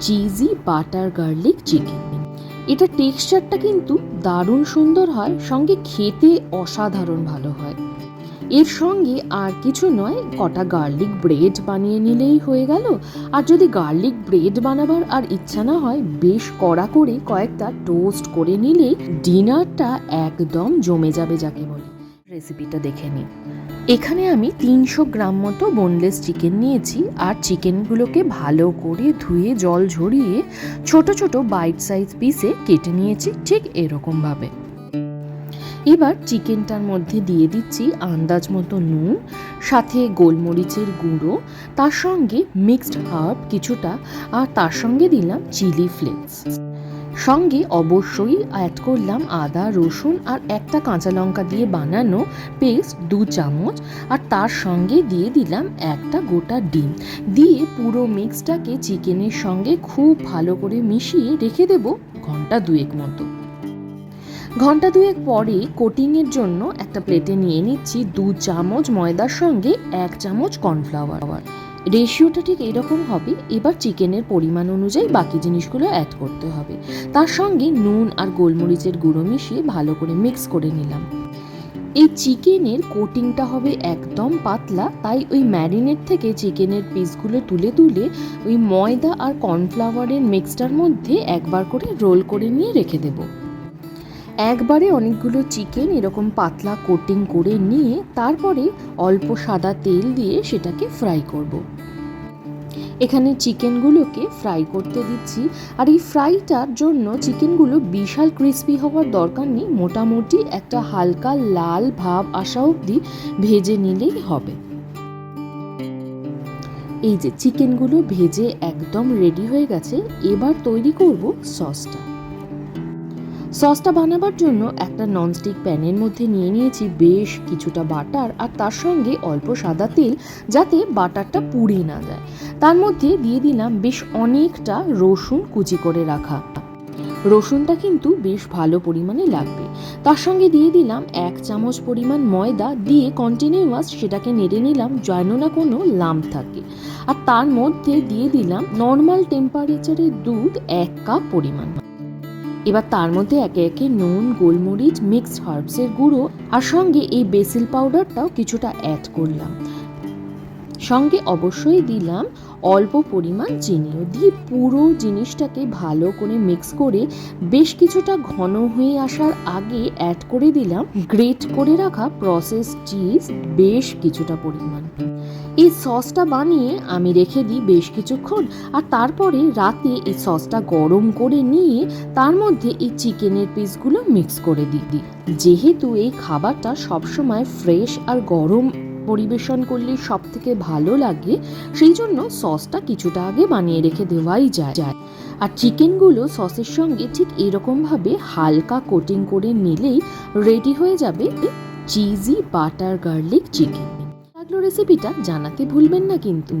Cheesy butter garlic chicken এটা টেক্সচারটা কিন্তু দারুণ সুন্দর হয়, সঙ্গে খেতে অসাধারণ ভালো হয়। এর সঙ্গে আর কিছু নয়, কটা গার্লিক ব্রেড বানিয়ে নিলেই হয়ে গেল। আর যদি গার্লিক ব্রেড বানাবার আর ইচ্ছা না হয়, বেশ কড়া করে কয়েকটা টোস্ট করে নিলেই ডিনারটা একদম জমে যাবে যাকে বলে। রেসিপিটা দেখে নিই এখানে আমি তিনশো গ্রাম মতো বোনলেস চিকেন নিয়েছি আর চিকেনগুলোকে ভালো করে ধুয়ে, জল ঝরিয়ে ছোট ছোট বাইট সাইজ পিসে কেটে নিয়েছি ঠিক এরকমভাবে। এবার চিকেনটার মধ্যে দিয়ে দিচ্ছি আন্দাজ মতো নুন, সাথে গোলমরিচের গুঁড়ো, তার সঙ্গে মিক্সড হার্ব কিছুটা, আর তার সঙ্গে দিলাম চিলি ফ্লেক্স সঙ্গে অবশ্যই অ্যাড করলাম আদা, রসুন আর একটা কাঁচা লঙ্কা দিয়ে বানানো পেস্ট দু চামচ আর তার সঙ্গে দিয়ে দিলাম একটা গোটা ডিম। দিয়ে পুরো মিক্সটাকে চিকেনের সঙ্গে খুব ভালো করে মিশিয়ে রেখে দেব ঘণ্টা দুয়েক মতো। ঘণ্টা দুয়েক পরে কোটিংয়ের জন্য একটা প্লেটে নিয়ে নিচ্ছি দু চামচ ময়দার সঙ্গে এক চামচ কর্নফ্লাওয়ার রেশিওটা ঠিক এরকম হবে, এবার চিকেনের পরিমাণ অনুযায়ী বাকি জিনিসগুলো অ্যাড করতে হবে। তার সঙ্গে নুন আর গোলমরিচের গুঁড়ো মিশিয়ে ভালো করে মিক্স করে নিলাম। এই চিকেনের কোটিংটা হবে একদম পাতলা, তাই ওই ম্যারিনেট থেকে চিকেনের পিসগুলো তুলে তুলে ওই ময়দা আর কর্নফ্লাওয়ারের মিক্সটার মধ্যে একবার করে রোল করে নিয়ে রেখে দেবো। একবারে অনেকগুলো চিকেন এরকম পাতলা কোটিং করে নিয়ে তারপরে অল্প সাদা তেল দিয়ে সেটাকে ফ্রাই করব। এখানে চিকেনগুলোকে ফ্রাই করতে দিচ্ছি। আর এই ফ্রাইটার জন্য চিকেনগুলো বিশাল ক্রিস্পি হওয়ার দরকার নেই। মোটামুটি একটা হালকা লাল ভাব আসা অবধি ভেজে নিলেই হবে। এই যে চিকেনগুলো ভেজে একদম রেডি হয়ে গেছে, এবার তৈরি করব সসটা সসটা বানাবার জন্য একটা ননস্টিক প্যানের মধ্যে নিয়ে নিয়েছি বেশ কিছুটা বাটার আর তার সঙ্গে অল্প সাদা তেল যাতে বাটারটা পুড়ে না যায়। তার মধ্যে দিয়ে দিলাম বেশ অনেকটা রসুন কুচি করে রাখা। রসুনটা কিন্তু বেশ ভালো পরিমাণে লাগবে। তার সঙ্গে দিয়ে দিলাম এক চামচ পরিমাণ ময়দা দিয়ে কন্টিনিউয়াস সেটাকে নেড়ে নিলাম যেন না কোনো লাম থাকে। আর তার মধ্যে দিয়ে দিলাম নর্মাল টেম্পারেচারের দুধ এক কাপ পরিমাণ। এবার তার মধ্যে একে একে নুন, গোলমরিচ মিক্সড হার্বসের গুঁড়ো আর সঙ্গে এই বেসিল পাউডারটাও কিছুটা অ্যাড করলাম। সঙ্গে অবশ্যই দিলাম অল্প পরিমাণ চিনিও দিয়ে পুরো জিনিসটাকে ভালো করে মিক্স করে বেশ কিছুটা ঘন হয়ে আসার আগে অ্যাড করে দিলাম গ্রেট করে রাখা প্রসেস চিজ বেশ কিছুটা পরিমাণ। এই সসটা বানিয়ে আমি রেখে দিই বেশ কিছুক্ষণ, আর তারপরে রাতে এই সসটা গরম করে নিয়ে তার মধ্যে এই চিকেনের পিসগুলো মিক্স করে দিই। যেহেতু এই খাবারটা সবসময় ফ্রেশ আর গরম পরিবেশন করলে সব থেকে ভালো লাগে, সেই জন্য সসটা কিছুটা আগে বানিয়ে রেখে দেওয়াই যায়। আর চিকেনগুলো সসের সঙ্গে ঠিক এরকমভাবে হালকা কোটিং করে নিলেই রেডি হয়ে যাবে চিজি বাটার গার্লিক চিকেন রেসিপিটা জানাতে ভুলবেন না কিন্তু।